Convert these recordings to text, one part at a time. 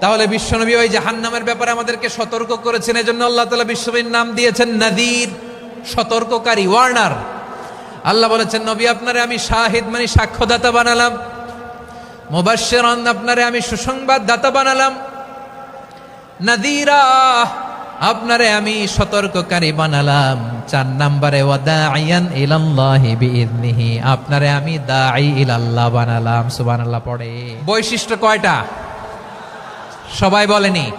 তাহলে বিশ্বনবী ওই জাহান্নামের ব্যাপারে আমাদেরকে সতর্ক করেছেন, এজন্য আল্লাহ তালা বিশ্বনবীর নাম দিয়েছেন নাদির, সতর্ককারী, ওয়ার্নার। আল্লাহ বলেছেন, নবী, আপনারে আমি শাহিদ মানে সাক্ষ্যদাতা বানালাম। মুবাশশিরান, আপনারে আমি সুসংবাদ দাতা বানালাম। নাদিরা, আপনারে আমি সতর্ককারী বানালাম। চার নাম্বারে ওয়াদাইয়ান ইলাল্লাহি বিইذনিহি আপনারে আমি দাঈ ইলাল্লাহ বানালাম। সুবহানাল্লাহ, পড়ে। বৈশিষ্ট্য কয়টা? সবাই বলেনি।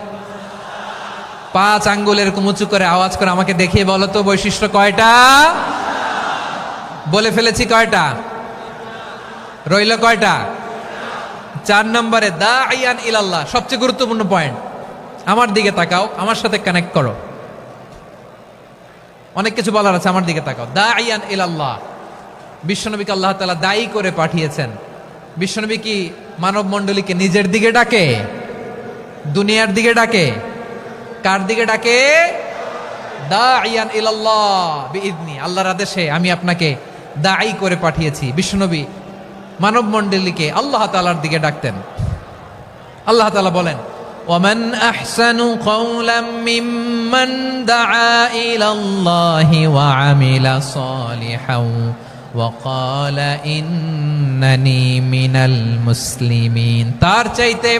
পাঁচ আঙ্গুল এরকম উঁচু করে আওয়াজ করে আমাকে দেখিয়ে বলো তো বৈশিষ্ট্য কয়টা? বলে ফেলেছি কয়টা? রইল কয়টা? চার নম্বরে দা আইয়ান ইলাল্লাহ, সবচেয়ে গুরুত্বপূর্ণ পয়েন্ট আমার দিকে তাকাও, আমার সাথে কানেক্ট করো। অনেক কিছু বলার আছে, আমার দিকে তাকাও। দা আইয়ান ইলাল্লাহ, বিশ্বনবীকে আল্লাহ তালা দায়ী করে পাঠিয়েছেন। বিশ্বনবী কি মানব মণ্ডলীকে নিজের দিকে ডাকে? দুনিয়ার দিকে ডাকে। কার দিকে ডাকে? দাইয়ান ইলাল্লাহ, বিইদনি। আল্লাহর আদেশে আমি আপনাকে দায়ী করে পাঠিয়েছি। বিশ্বনবী মানব মণ্ডলীকে আল্লাহ তালার দিকে ডাকতেন। আল্লাহ তালা বলেন ومن أحسن قولا ممن دعا إلى الله وعمل صالحا وقال إنني من المسلمين তার চাইতে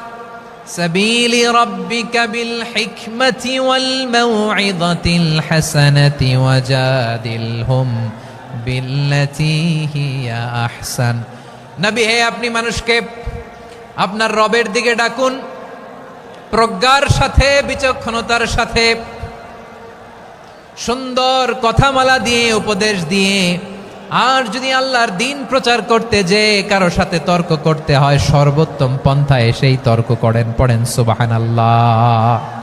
سبيل ربك بالحكمة والموعظة الحسنة وجادلهم بالتي هي أحسن নবী হে আপনি মানুষকে আপনার রবের দিকে ডাকুন প্রজ্ঞার সাথে বিচক্ষণতার সাথে সুন্দর কথামালা দিয়ে উপদেশ দিয়ে আর যদি আল্লাহর দিন প্রচার করতে যে কারও সাথে তর্ক করতে হয়, সর্বোত্তম পন্থায় সেই তর্ক করেন, পড়েন সুবাহান আল্লাহ